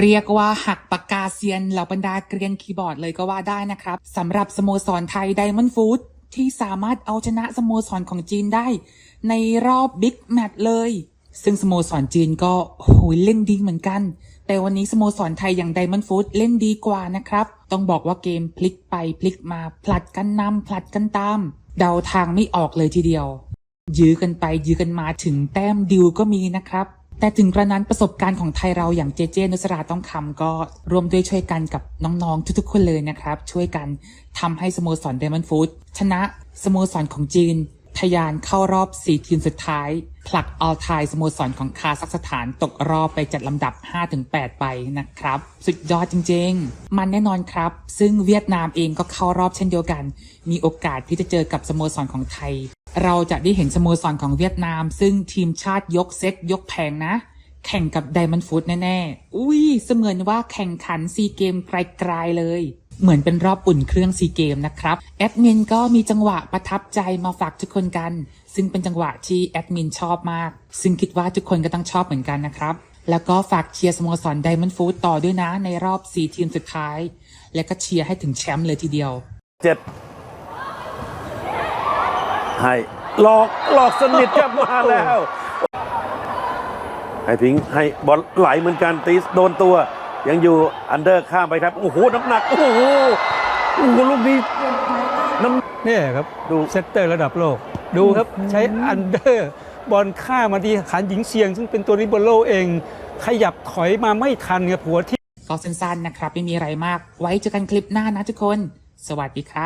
เรียกว่าหักปากกาเซียนเหล่าบรรดาเกรียนคีย์บอร์ดเลยก็ว่าได้นะครับสำหรับสโมสรไทยไดมอนด์ฟู้ดที่สามารถเอาชนะสโมสรของจีนได้ ในรอบบิ๊กแมตช์เลย ซึ่งสโมสรจีนก็โหยเล่นดีเหมือนกัน แต่วันนี้สโมสรไทยอย่างไดมอนด์ฟู้ดเล่นดีกว่านะครับ ต้องบอกว่าเกมพลิกไปพลิกมาผลัดกันนำผลัดกันตาม เดาทางไม่ออกเลยทีเดียว ยื้อกันไปยื้อกันมาถึงแต้มดิวก็มีนะครับ แต่ถึงกระนั้นประสบการณ์ของไทยเราอย่างเจเจนุสราต้องคำก็ร่วมด้วยช่วยกันกับน้องๆ ทุกๆ คนเลยนะครับ ช่วยกันทำให้สโมสรเดมอนฟู้ดชนะสโมสรของจีนทะยานเข้ารอบ 4 ทีมสุดท้าย ผลักอัลไทยสโมสรของคาซัคสถานตกรอบไปจัดลำดับ 5-8 ไปนะครับ สุดยอดจริงๆ มันแน่นอนครับ ซึ่งเวียดนามเองก็เข้ารอบเช่นเดียวกัน มีโอกาสที่จะเจอกับสโมสรของไทย เราจะได้เห็นสโมสรของเวียดนาม ซึ่งทีมชาติยกเซตยกแพงนะ แข่งกับไดมอนด์ฟูดแน่ๆ อุ้ยเสมือนว่าแข่งขันซีเกมไกลๆเลย เหมือนเป็นรอบอุ่นเครื่องซีเกมนะครับแอดมินก็มีจังหวะประทับใจมาฝากทุกคนกัน ซึ่งเป็นจังหวะที่แอดมินชอบมาก ซึ่งคิดว่าทุกคนก็ต้องชอบเหมือนกันนะครับแล้วก็ฝากเชียร์สโมสรไดมอนด์ฟูดต่อด้วยนะในรอบ 4 ทีมสุดท้าย และก็เชียร์ให้ถึงแชมป์เลยทีเดียว เจ็ด ให้หลอกหลอกสนิทกลับมาแล้ว ให้ทิ้งให้บอลไหลเหมือนกันตีโดนตัว ยังอยู่อันเดอร์ข้ามไปครับ โอ้โหน้ำหนัก โอ้โหโอ้โหลูกนี้น้ำนี่ครับ ดูเซตเตอร์ระดับโลก ดูครับใช้อันเดอร์บอลข้ามมาที่ขันหญิงเซียง ซึ่งเป็นตัวริเบโรเอง ขยับถอยมาไม่ทันครับหัวที่ก็สั้นๆนะครับ ไม่มีอะไรมาก ไว้เจอกันคลิปหน้านะทุกคน สวัสดีครับ